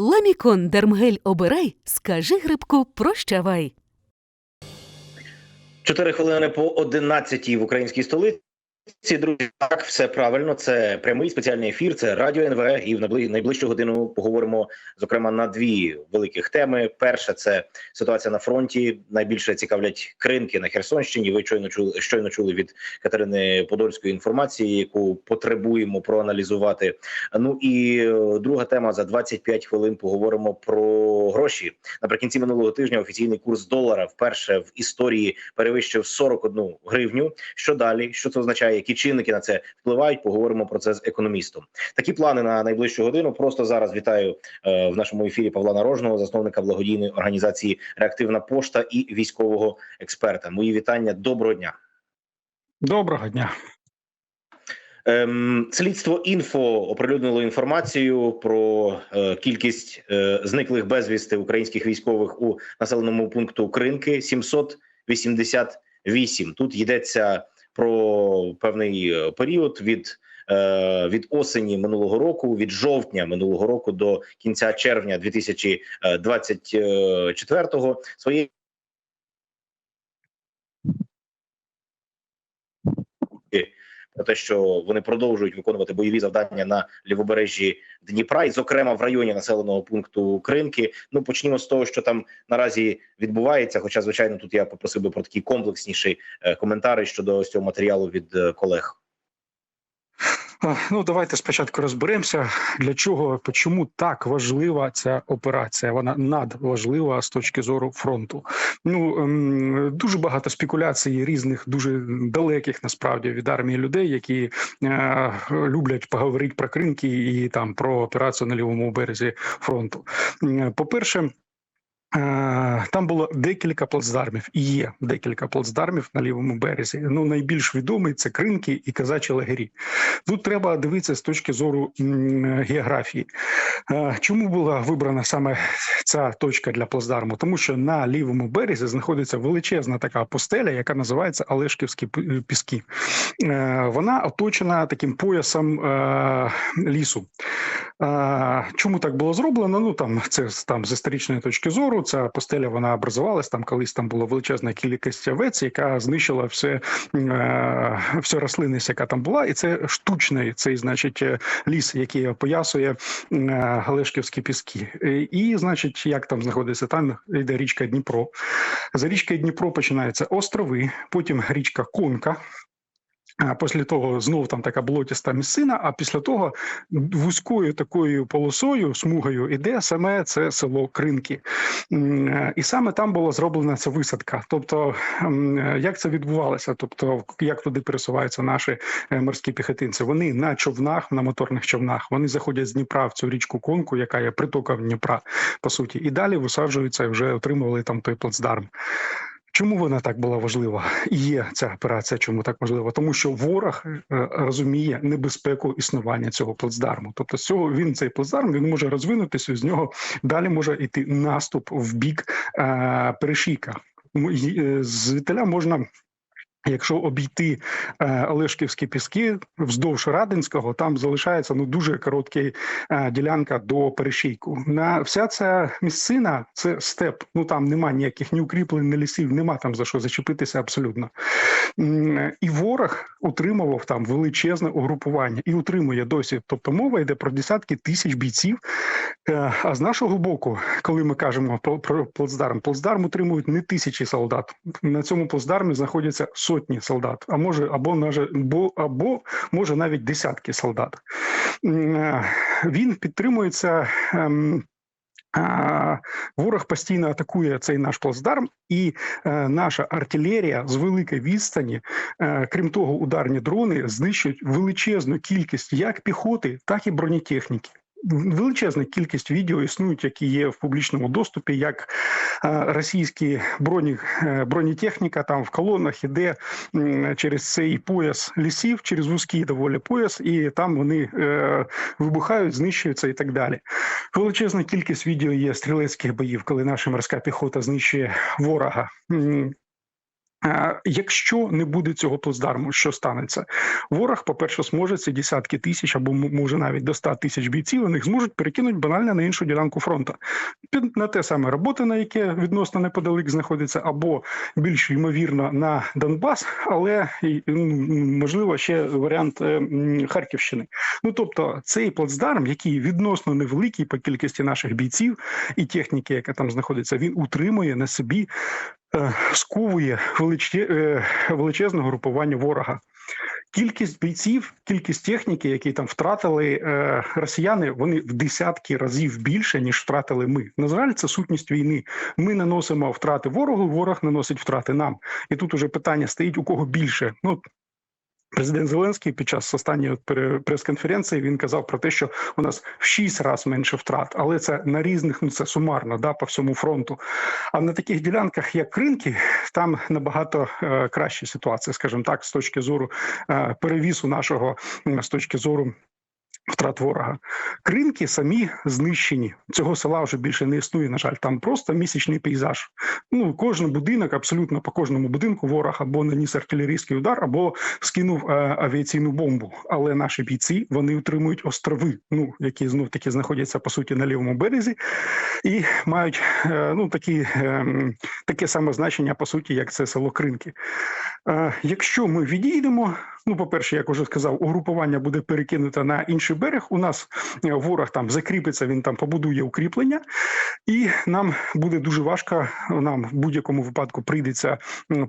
Ламікон Дермгель обирай, скажи грибку прощавай. Чотири хвилини по 11 в українській столиці. Друзі, так все правильно. Це прямий спеціальний ефір. Це радіо НВ. І в найближчу годину поговоримо зокрема на дві великих теми. Перша це ситуація на фронті. Найбільше цікавлять кринки на Херсонщині. Ви щойно чули щойно чули від Катерини Подольської інформації, яку потребуємо проаналізувати. Ну і е, друга тема за 25 хвилин. Поговоримо про гроші. Наприкінці минулого тижня офіційний курс долара вперше в історії перевищив 41 гривню. Що далі? Що це означає? Які чинники на це впливають? Поговоримо про це з економістом. Такі плани на найближчу годину. Просто зараз вітаю е, в нашому ефірі Павла Нарожного, засновника благодійної організації Реактивна пошта і військового експерта. Мої вітання. Доброго дня. Доброго дня. Ем, слідство інфо оприлюднило інформацію про е, кількість е, зниклих безвісти українських військових у населеному пункту Кринки 788. Тут йдеться про певний е, період від. е, Від осені минулого року, від жовтня минулого року до кінця червня 2024-го своєї про те, що вони продовжують виконувати бойові завдання на лівобережжі Дніпра, і зокрема в районі населеного пункту Кринки. Ну почнімо з того, що там наразі відбувається. Хоча, звичайно, тут я попросив би про такі комплексніші коментарі щодо ось цього матеріалу від е, колег. Ну давайте спочатку розберемося, для чого чому так важлива ця операція. Вона надважлива з точки зору фронту. Ну ем, дуже багато спекуляцій різних, дуже далеких насправді від армії людей, які е, люблять поговорити про кринки і там про операцію на лівому березі фронту. По перше. Е, Там було декілька плацдармів, і є декілька плацдармів на лівому березі. Ну найбільш відомий це кринки і казачі лагері. Тут треба дивитися з точки зору географії. Е, Чому була вибрана саме ця точка для плацдарму? Тому що на лівому березі знаходиться величезна така постеля, яка називається Олешківські Пі- піски. Е, Вона оточена таким поясом лісу. Чому так було зроблено? Ну там це там з історичної точки зору. Ця постеля вона образувалась там, колись там була величезна кількість овець, яка знищила все, е, всю рослинність, яка там була, і це штучний цей, значить, е, ліс, який опоясує е, Галешківські піски. І, значить, як там знаходиться? Там йде річка Дніпро. За річкою Дніпро починаються острови, потім річка Конка. Після того знов там така болотіста місцина. А після того вузькою такою полосою, смугою іде саме це село Кринки, і саме там була зроблена ця висадка. Тобто, як це відбувалося? Тобто, як туди пересуваються наші е, морські піхотинці? Вони на човнах, на моторних човнах, вони заходять з Дніпра в цю річку Конку, яка є притоком Дніпра, по суті, і далі висаджуються і вже отримували там той плацдарм. Чому вона так була важлива? Є ця операція, чому так важлива? Тому що ворог е, розуміє небезпеку існування цього плацдарму. Тобто, з цього він цей плацдарм він може розвинутися. З нього далі може йти наступ в бік е, й- е, Звідтиля можна. Якщо обійти е, Олешківські піски вздовж Радинського, там залишається ну дуже коротка е, ділянка до перешийку. На вся ця місцина це степ. Ну там нема ніяких ні укріплень, ні лісів, нема там за що зачепитися абсолютно. М, І ворог утримував там величезне угрупування і утримує досі. Тобто мова йде про десятки тисяч бійців. Е, А з нашого боку, коли ми кажемо про плацдарм, плацдарм утримують не тисячі солдат. На цьому плацдармі знаходяться сотні солдат, а може або бо або може навіть десятки солдат. Е, Він підтримується. ем, а, Ворог постійно атакує цей наш плацдарм, і е, наша артилерія з великої відстані, е, крім того, ударні дрони знищують величезну кількість як піхоти, так і бронетехніки. Величезна кількість відео існують, які є в публічному доступі, як е, російські броні, е, бронетехніка там в колонах іде через цей пояс лісів, через вузький доволі пояс, і там вони е, вибухають, знищуються і так далі. Величезна кількість відео є стрілецьких боїв, коли наша морська піхота знищує ворога. Е, Якщо не буде цього плацдарму, що станеться? Ворог, по-перше, зможе ці десятки тисяч або може навіть до 100 тисяч бійців, вони зможуть перекинути банально на іншу ділянку фронту. На те саме роботи, на яке відносно неподалік знаходиться, або більш ймовірно на Донбас, але ну, можливо ще варіант е, Харківщини. Ну тобто, цей плацдарм, який відносно невеликий по кількості наших бійців і техніки, яка там знаходиться, він утримує на собі сковує е, величезне групування ворога. Кількість бійців, кількість техніки, які там втратили е, росіяни, вони в десятки разів більше ніж втратили ми. На жаль, це сутність війни. Ми наносимо втрати ворогу, ворог наносить втрати нам. І тут уже питання стоїть у кого більше. Ну Президент Зеленський під час останньої прес-конференції він казав про те, що у нас в шість разів менше втрат, але це на різних, ну це сумарно, да, по всьому фронту. А на таких ділянках, як ринки, там набагато е, краща ситуація, скажімо так, з точки зору е, перевісу нашого, з точки зору. Втрат ворога кринки самі знищені. Цього села вже більше не існує. На жаль, там просто місячний пейзаж. Ну кожен будинок, абсолютно по кожному будинку, ворог або наніс артилерійський удар, або скинув е, авіаційну бомбу. Але наші бійці вони утримують острови, ну які знов таки знаходяться по суті на лівому березі, і мають е, ну такі ем, таке саме значення по суті, як це село Кринки. Е, Якщо ми відійдемо, ну по-перше, як уже сказав, угрупування буде перекинуто на інший берег. У нас е, ворог там закріпиться, він там побудує укріплення, і нам буде дуже важко. Нам в будь-якому випадку прийдеться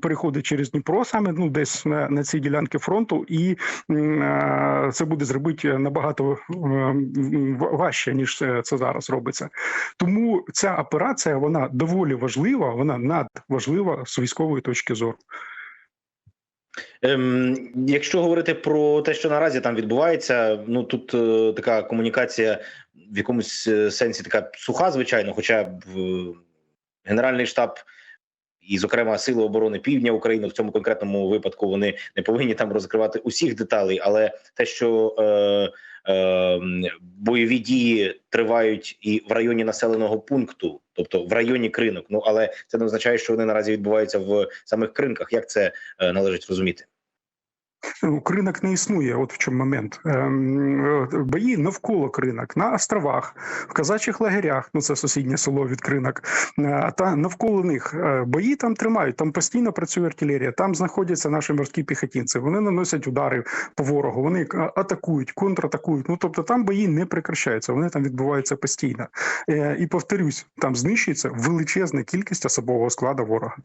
переходити через Дніпро, саме ну десь на, на ці ділянки фронту, і е, це буде зробити набагато е, важче ніж це зараз робиться. Тому ця операція вона доволі важлива, вона надважлива з військової точки зору. Ем, якщо говорити про те, що наразі там відбувається, ну тут е, така комунікація в якомусь е, сенсі така суха, звичайно, хоча б е, Генеральний штаб. І, зокрема, сили оборони Півдня України в цьому конкретному випадку вони не повинні там розкривати усіх деталей, але те, що е, бойові дії тривають і в районі населеного пункту, тобто в районі кринок. Ну але це не означає, що вони наразі відбуваються в самих кринках. Як це е, належить розуміти? Кринок не існує. От в чому момент. Ем, Бої навколо кринок, на островах, в казачих лагерях, ну це сусіднє село від кринок, е, та навколо них е, бої там тримають. Там постійно працює артилерія. Там знаходяться наші морські піхотинці. Вони наносять удари по ворогу. Вони е, атакують, контратакують. Ну тобто там бої не прекращаються. Вони там відбуваються постійно. І повторюсь, там знищується величезна кількість особового складу ворога.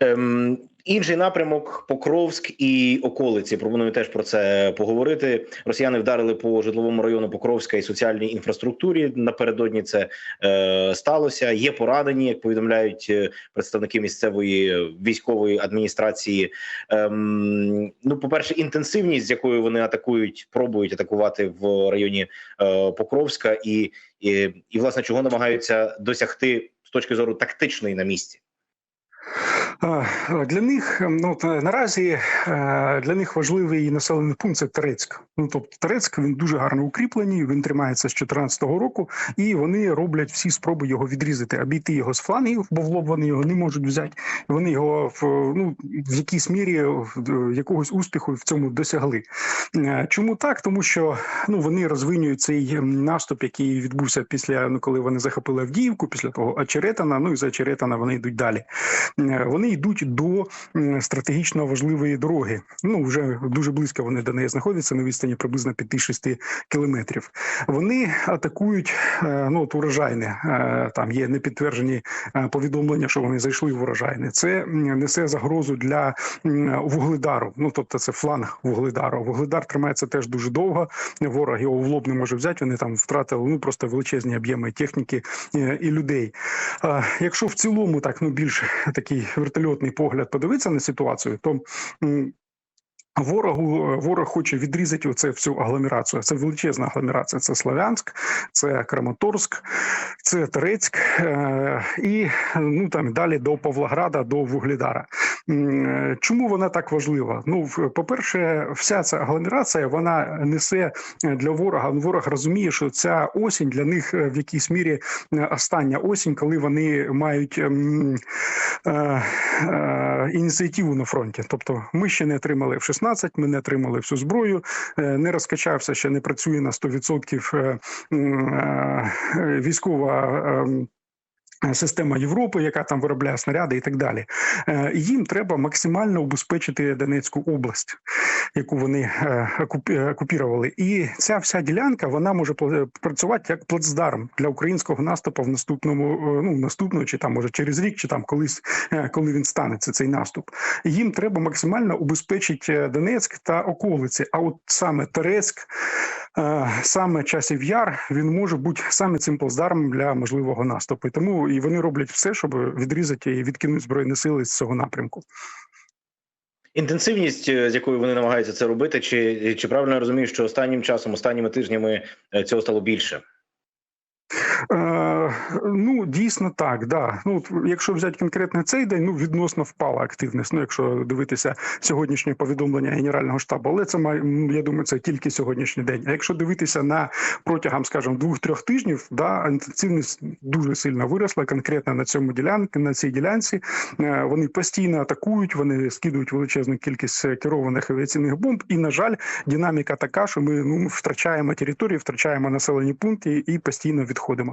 Ем, інший напрямок Покровськ і околиці. Пропоную теж про це поговорити. Росіяни вдарили по житловому району Покровська і соціальній інфраструктурі. Напередодні це е, сталося. Є поранені, як повідомляють е, представники місцевої військової адміністрації. Ем, ну, по перше, інтенсивність, з якою вони атакують, пробують атакувати в районі е, Покровська, і, і, і власне чого намагаються досягти з точки зору тактичної на місці. А, Для них ну е, наразі е, для них важливий населений пункт це Терецьк. Ну тобто Терецьк він дуже гарно укріплений. Він тримається з 2014 року, і вони роблять всі спроби його відрізати, обійти його з флангів, бо в лоб вони його не можуть взяти. Вони його ну в якійсь мірі якогось успіху в цьому досягли. Е, Чому так? Тому що ну вони розвинюють цей ем, наступ, який відбувся після ну, коли вони захопили Авдіївку, після того Очеретина. Ну і за Очеретина вони йдуть далі. Е, Вони йдуть до стратегічно важливої дороги. Ну вже дуже близько вони до неї знаходяться на відстані приблизно 5-6 кілометрів. Вони атакують е, ну от урожайне. Е, Там є непідтверджені е, повідомлення, що вони зайшли в урожайне. Це несе загрозу для вугледару. Ну тобто, це фланг вугледару. Вугледар тримається теж дуже довго. Ворог його в лоб не може взяти. Вони там втратили ну просто величезні об'єми техніки і людей. Якщо в цілому так ну більш такий вертольотний погляд подивитися на ситуацію, то Ворогу ворог хоче відрізати оце всю агломерацію. Це величезна агломерація. Це Слов'янськ, це Краматорськ, це Терецьк е, і ну там далі до Павлограда, до Вугледара. Е, Чому вона так важлива? Ну, по-перше, вся ця агломерація вона несе е, для ворога. Ворог розуміє, що ця осінь для них е, в якійсь мірі остання осінь, коли вони мають ем, ініціативу на фронті. Тобто, ми ще не отримали F-16, ми не отримали всю зброю, не розкачався, ще не працює на 100% е, м, е, військова. Ем, Система Європи, яка там виробляє снаряди і так далі, Е, їм треба максимально убезпечити Донецьку область, яку вони е, окупірували. І ця вся ділянка вона може працювати як плацдарм для українського наступу в наступному, е, ну наступного, чи там може через рік, чи там колись, е, коли він станеться цей наступ. Їм треба максимально убезпечити е, Донецьк та околиці. А от саме Терецьк, е, саме часів яр, він може бути саме цим плацдармом для можливого наступу. Тому і вони роблять все, щоб відрізати і відкинути збройні сили з цього напрямку. Інтенсивність, е, з якою вони намагаються це робити, чи, чи правильно я розумію, що останнім часом, останніми тижнями е, цього стало більше? Е, ну, дійсно так. Да. Ну, якщо взяти конкретно цей день, ну відносно впала активність. Ну, якщо дивитися сьогоднішнє повідомлення Генерального штабу, але це м, я думаю, це тільки сьогоднішній день. А якщо дивитися на протягом, скажімо, двох-трьох тижнів, да, інтенсивність дуже сильно виросла конкретно на цьому ділянці, на цій ділянці. Е, Вони постійно атакують, вони скидують величезну кількість е, керованих авіаційних бомб. І, на жаль, динаміка така, що ми ну, втрачаємо території, втрачаємо населені пункти і постійно відходимо.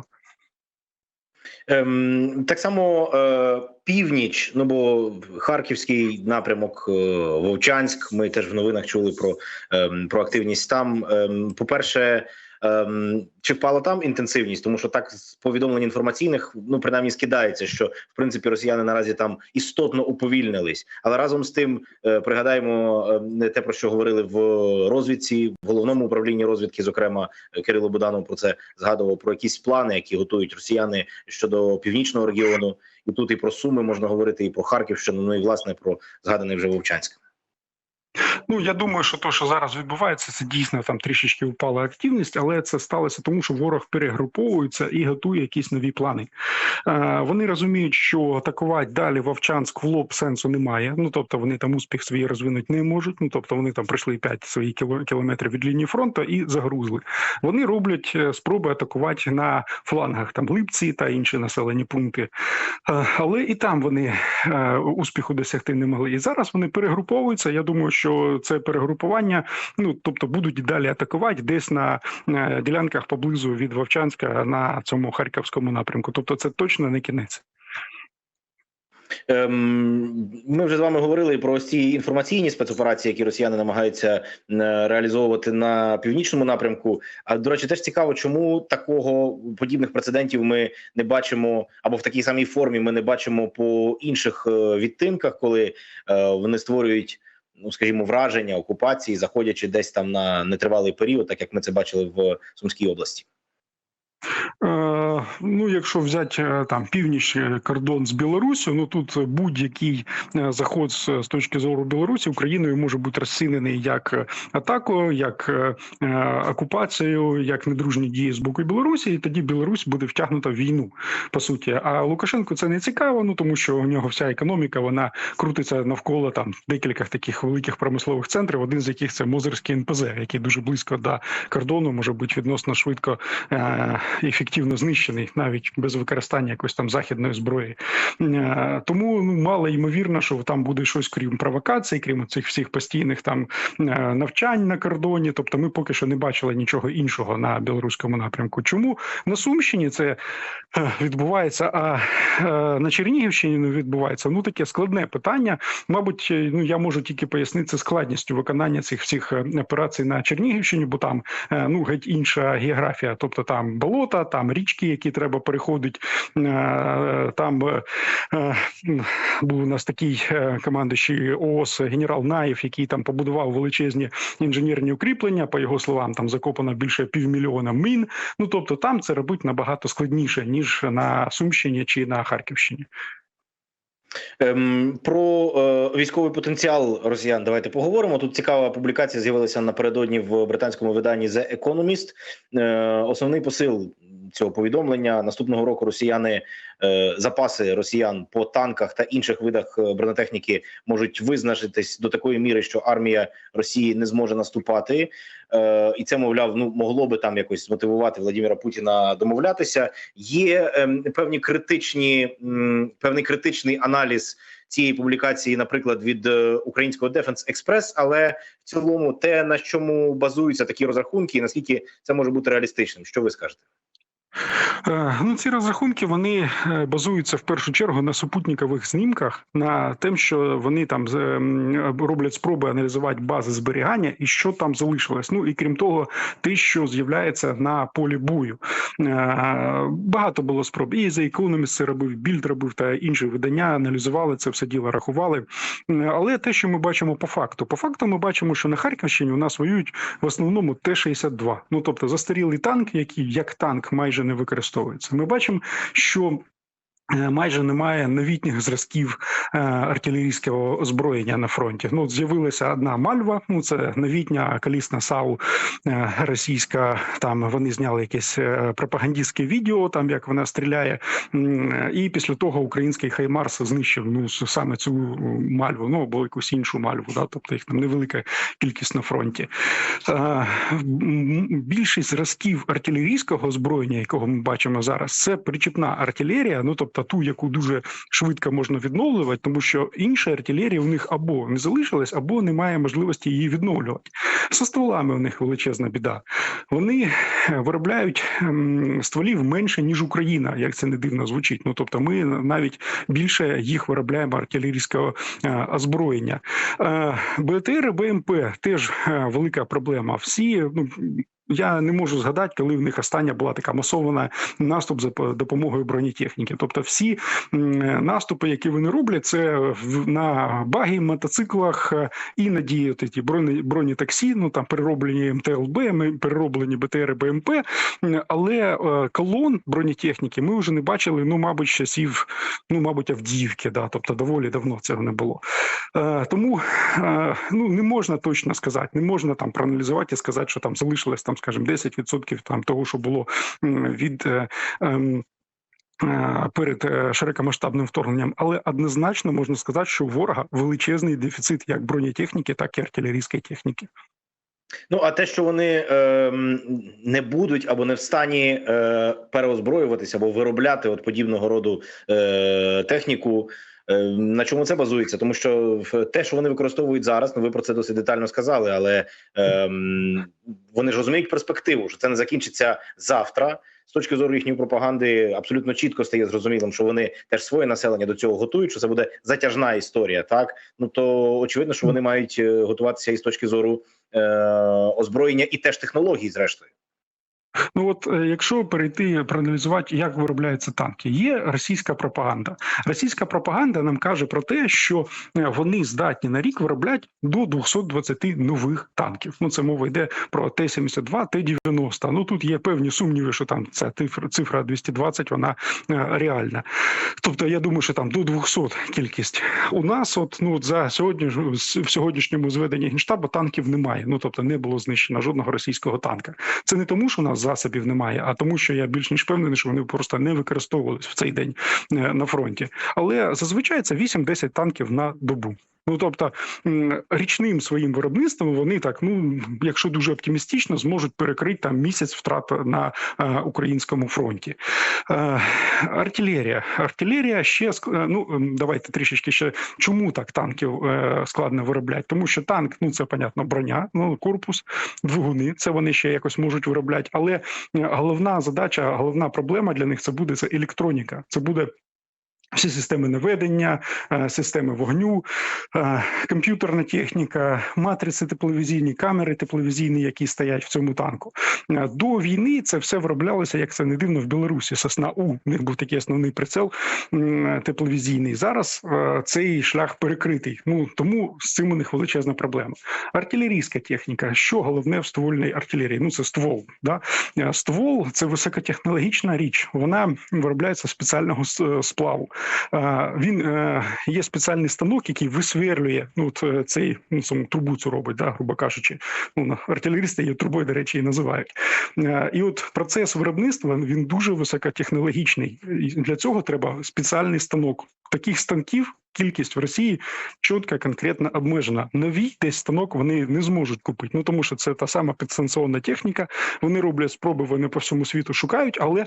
Ем, так само е, північ, ну бо харківський напрямок, е, Вовчанськ. Ми теж в новинах чули про, е, про активність там. Е, по-перше, ем, чи впала там інтенсивність, тому що так з повідомлень інформаційних, ну принаймні скидається, що в принципі росіяни наразі там істотно уповільнились. Але разом з тим е, пригадаємо е, те, про що говорили в розвідці, в головному управлінні розвідки, зокрема е, Кирило Буданов про це згадував про якісь плани, які готують росіяни щодо північного регіону. І тут і про Суми можна говорити, і про Харківщину, ну і власне про згаданий вже Вовчанськ. Ну я думаю, що то, що зараз відбувається, це дійсно там трішечки впала активність, але це сталося тому, що ворог перегруповується і готує якісь нові плани. Е, вони розуміють, що атакувати далі Вовчанськ в лоб сенсу немає. Ну тобто вони там успіх свій розвинути не можуть. Ну тобто вони там пройшли 5 своїх кіло- кілометрів від лінії фронту і загрузли. Вони роблять е, спроби атакувати на флангах там Липці та інші населені пункти. Е, Але і там вони е, успіху досягти не могли. І зараз вони перегруповуються. Я думаю, що це перегрупування, ну тобто будуть далі атакувати десь на е, ділянках поблизу від Вовчанська на цьому харківському напрямку. Тобто, це точно не кінець. Ем, ми вже з вами говорили про ці інформаційні спецоперації, які росіяни намагаються е, реалізовувати на північному напрямку. А до речі, теж цікаво, чому такого подібних прецедентів ми не бачимо, або в такій самій формі ми не бачимо по інших е, відтинках, коли вони створюють. Ну, скажімо, враження окупації, заходячи десь там на нетривалий період, так як ми це бачили в Сумській області. Е, ну, якщо взяти е, там північ е, кордон з Білоруссю, ну тут будь-який заход з, точки зору Білорусі Україною може бути розцінений як атаку, як окупацію, як недружні дії з боку Білорусі, і тоді Білорусь буде втягнута в війну по суті. А Лукашенку це не цікаво, ну тому що у нього вся економіка вона крутиться навколо там декількох таких великих промислових центрів, один з яких це Мозерський НПЗ, який дуже близько до кордону, може бути відносно швидко. Ефективно знищений навіть без використання якоїсь там західної зброї. Е, Тому ну мало ймовірно, що там буде щось крім провокацій, крім цих всіх постійних там е, навчань на кордоні. Тобто, ми поки що не бачили нічого іншого на білоруському напрямку. Чому на Сумщині це е, відбувається? А на Чернігівщині не відбувається? Ну таке складне питання. Мабуть, ну я можу тільки пояснити складністю виконання цих всіх операцій на Чернігівщині, бо там ну геть інша географія, тобто там болота, там річки, які треба переходити. Е, Там е, е, був у нас такий командуючий ООС генерал Наєв, який там побудував величезні інженерні укріплення. По його словам, там закопано більше півмільйона мін. Ну тобто, там це робити набагато складніше ніж на Сумщині чи на Харківщині. Ем, про е, військовий потенціал росіян давайте поговоримо. Тут цікава публікація з'явилася напередодні в британському виданні The Economist. Е, основний посил цього повідомлення. Наступного року росіяни е, запаси росіян по танках та інших видах е, бронетехніки можуть визначитись до такої міри, що армія Росії не зможе наступати. Е, і це мовляв, ну могло би там якось змотивувати Владимира Путіна домовлятися. Є ем, певні критичні певний критичний аналіз цієї публікації, наприклад, від українського Defense Express, але в цілому, те на чому базуються такі розрахунки, і наскільки це може бути реалістичним, що ви скажете? Е, Ну, ці розрахунки вони е, базуються в першу чергу на супутникових знімках, на тим, що вони там роблять спроби аналізувати бази зберігання і що там залишилось. Ну і крім того, те, що з'являється на полі бою. Е, Багато було спроб. І за це робив, Більд робив та інші видання аналізували це все діло, рахували. Але те, що ми бачимо по факту, по факту, ми бачимо, що на Харківщині у нас воюють в основному Т-62. Ну тобто застарілий танк, який як танк майже не використовується. Ми бачимо, що Майже немає новітніх зразків е, артилерійського озброєння на фронті. Ну, з'явилася одна мальва. Ну це новітня калісна САУ е, російська. Там вони зняли якесь е, пропагандистське відео, там як вона стріляє. І після того український Хаймарс знищив ну саме цю мальву, ну або якусь іншу мальву. Да, тобто їх там невелика кількість на фронті. Е, Більшість зразків артилерійського озброєння, якого ми бачимо зараз, це причіпна артилерія. Ну тобто ту, яку дуже швидко можна відновлювати, тому що інша артилерія у них або не залишилась, або немає можливості її відновлювати. Со стволами у них величезна біда. Вони е, виробляють ем, стволів менше ніж Україна, як це не дивно звучить. Ну тобто, ми навіть більше їх виробляємо артилерійського е, озброєння. Е, БТР, БМП теж велика проблема. Всі ну. Я не можу згадати, коли в них остання була така масована наступ за допомогою бронетехніки. Тобто, всі наступи, які вони роблять, це на багі, мотоциклах, е, іноді ті бронетаксі, ну там перероблені МТЛБ, перероблені БТР, БМП. Але е, колон бронетехніки ми вже не бачили. Ну, мабуть, часів, ну мабуть, Авдіївки, да, тобто доволі давно цього не було. Е, Тому ну не можна точно сказати, не можна там проаналізувати і сказати, що там залишилось там, скажімо, 10% там того, що було від. е, ем, е, Перед е, широкомасштабним вторгненням, але однозначно можна сказати, що у ворога величезний дефіцит як бронетехніки, так і артилерійської техніки. Ну а те, що вони е, не будуть або не в стані е, переозброюватися або виробляти от подібного роду е, техніку. Е, На чому це базується? Тому що те, що вони використовують зараз, ну ви про це досить детально сказали, але ем, вони ж розуміють перспективу, що це не закінчиться завтра. З точки зору їхньої пропаганди, абсолютно чітко стає зрозумілим, що вони теж своє населення до цього готують. Що це буде затяжна історія, так ну то очевидно, що вони мають е, готуватися і з точки зору е, озброєння і теж технологій, зрештою. Ну от е, якщо перейти проаналізувати, як виробляються танки, є російська пропаганда. Російська пропаганда нам каже про те, що е, вони здатні на рік виробляти до 220 нових танків. Ну це мова йде про Т-72, Т-90. Ну тут є певні сумніви, що там ця цифра, цифра 220, вона е, реальна. Тобто я думаю, що там до 200 кількість. У нас, от ну за сьогодні в сьогоднішньому зведенні генштабу танків немає. Ну тобто не було знищено жодного російського танка. Це не тому, що нас засобів немає, а тому, що я більш ніж впевнений, що вони просто не використовувались в цей день е, на фронті. Але зазвичай це 8-10 танків на добу. Ну тобто річним своїм виробництвом вони так, ну якщо дуже оптимістично, зможуть перекрити там місяць втрат на е, українському фронті. Е, артилерія. Артилерія ще е, ну давайте трішечки ще чому так танків складно виробляти? Тому що танк, ну це понятно, броня, ну корпус, двигуни. Це вони ще якось можуть виробляти. Але головна задача, головна проблема для них це буде це електроніка. Це буде. Всі системи наведення, е, системи вогню, е, комп'ютерна техніка, матриці тепловізійні, камери тепловізійні, які стоять в цьому танку. Е, До війни це все вироблялося, як це не дивно, в Білорусі. Сосна У них був такий основний прицел тепловізійний. Зараз цей шлях перекритий. Ну тому з цим у них величезна проблема. Артилерійська техніка. Що головне в ствольній артилерії? Ну це ствол. Да? Ствол це високотехнологічна річ. Вона виробляється спеціального сплаву. Він е, є спеціальний станок, який висверлює ну, е, цей ну, саму трубу цю робить, да, грубо кажучи. Ну, артилерісти її трубою, до речі, і називають. Е, І от процес виробництва він дуже високотехнологічний. Для цього треба спеціальний станок. Таких станків кількість в Росії чітко конкретно обмежена. Новий десь станок вони не зможуть купити. Ну тому що це та сама підстанційна техніка. Вони роблять спроби, вони по всьому світу шукають, але.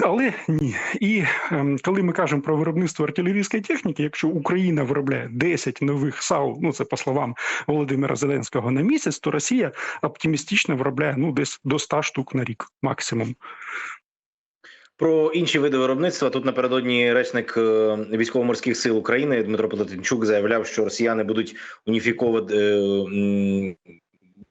Але ні, і ем, коли ми кажемо про виробництво артилерійської техніки, якщо Україна виробляє 10 нових САУ, ну це по словам Володимира Зеленського на місяць, то Росія оптимістично виробляє ну десь до 100 штук на рік максимум. Про інші види виробництва тут напередодні речник е, військово-морських сил України Дмитро Платинчук заявляв, що росіяни будуть уніфіковані.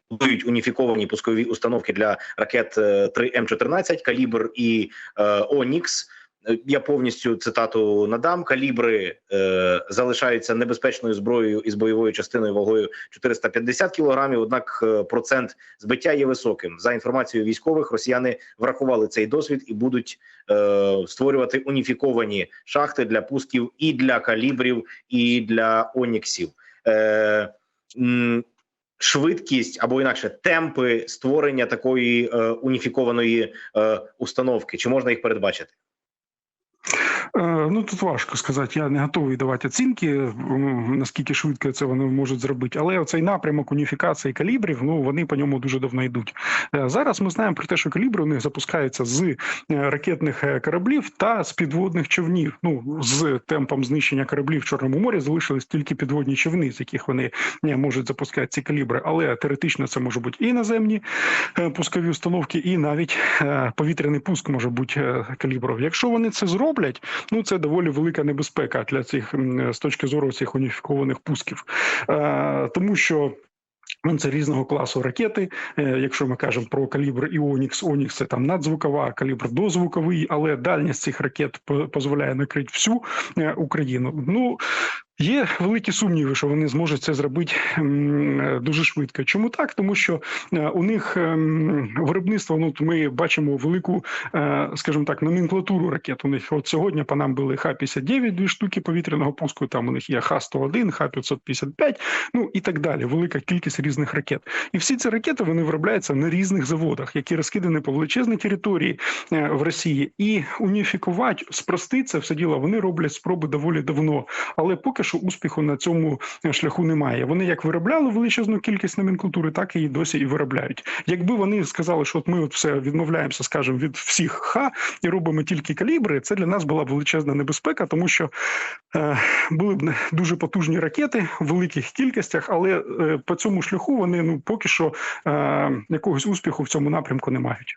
Будують уніфіковані пускові установки для ракет е, 3 М14, калібр і е, Онікс. Е, Я повністю цитату надам. Калібри е, залишаються небезпечною зброєю із бойовою частиною вагою 450 кілограмів. Однак процент збиття є високим. За інформацією військових, росіяни врахували цей досвід і будуть е, створювати уніфіковані шахти для пусків і для калібрів, і для оніксів. Е, м, Швидкість або інакше темпи створення такої е, уніфікованої е, установки. Чи можна їх передбачити? Е, Ну тут важко сказати. Я не готовий давати оцінки, наскільки швидко це вони можуть зробити. Але цей напрямок уніфікації калібрів, ну вони по ньому дуже давно йдуть. Е, Зараз ми знаємо про те, що калібри у них запускаються з е, ракетних кораблів та з підводних човнів. Ну з темпом знищення кораблів в Чорному морі залишились тільки підводні човни, з яких вони можуть запускати ці калібри. Але теоретично це може бути і наземні пускові установки, і навіть повітряний пуск може бути калібров. Якщо вони це зроблять, ну це доволі велика небезпека для цих з точки зору цих уніфікованих пусків, е, тому що. Ну, це різного класу ракети. Е, Якщо ми кажемо про калібр Іонікс, Онікс це там надзвукова, калібр дозвуковий, але дальність цих ракет позволяє накрити всю е, Україну. Ну Є великі сумніви, що вони зможуть це зробити е, дуже швидко. Чому так? Тому що е, у них ем, виробництво. Ну ми бачимо велику, е, скажімо так, номенклатуру ракет. У них от сьогодні по нам були Х-59, дві штуки повітряного пуску. Там у них є Х-101, Х-555, ну і так далі. Велика кількість різних ракет. І всі ці ракети вони виробляються на різних заводах, які розкидані по величезній території в Росії. І уніфікувати, спростити це все діло. Вони роблять спроби доволі давно, але поки що успіху на цьому шляху немає. Вони як виробляли величезну кількість номенклатури, так і досі і виробляють. Якби вони сказали, що от ми от все відмовляємося, скажімо, від всіх ха і робимо тільки калібри, це для нас була величезна небезпека, тому що е, були б дуже потужні ракети в великих кількостях, але е, по цьому шляху вони ну поки що е, якогось успіху в цьому напрямку не мають.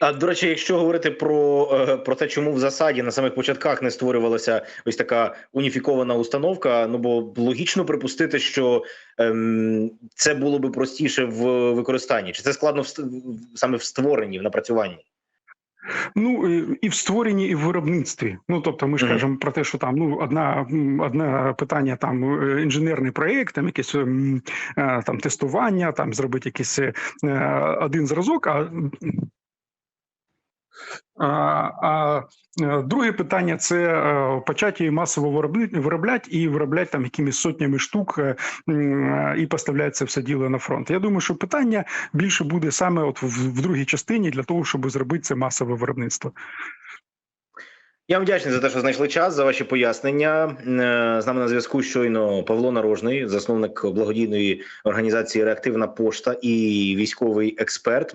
А до речі, якщо говорити про, е, про те, чому в засаді на самих початках не створювалася ось така уніфікована установка, ну бо логічно припустити, що ем, це було би простіше в використанні, чи це складно в, саме в створенні, в напрацюванні? Ну і- і в створенні, і в виробництві. Ну тобто, ми ж кажемо про те, що там ну одна одне питання, там е, інженерний проєкт, там якесь е, там тестування, там зробити якийсь е, один зразок. А а, е, друге питання це е, почати її масово виробляти і виробляти там якимись сотнями штук е, і поставляти це все діло на фронт. Я думаю, що питання більше буде саме от в, другій частині для того, щоб зробити це масове виробництво. Я вам вдячний за те, що знайшли час за ваші пояснення. З нами на зв'язку щойно Павло Нарожний, засновник благодійної організації Реактивна пошта і військовий експерт.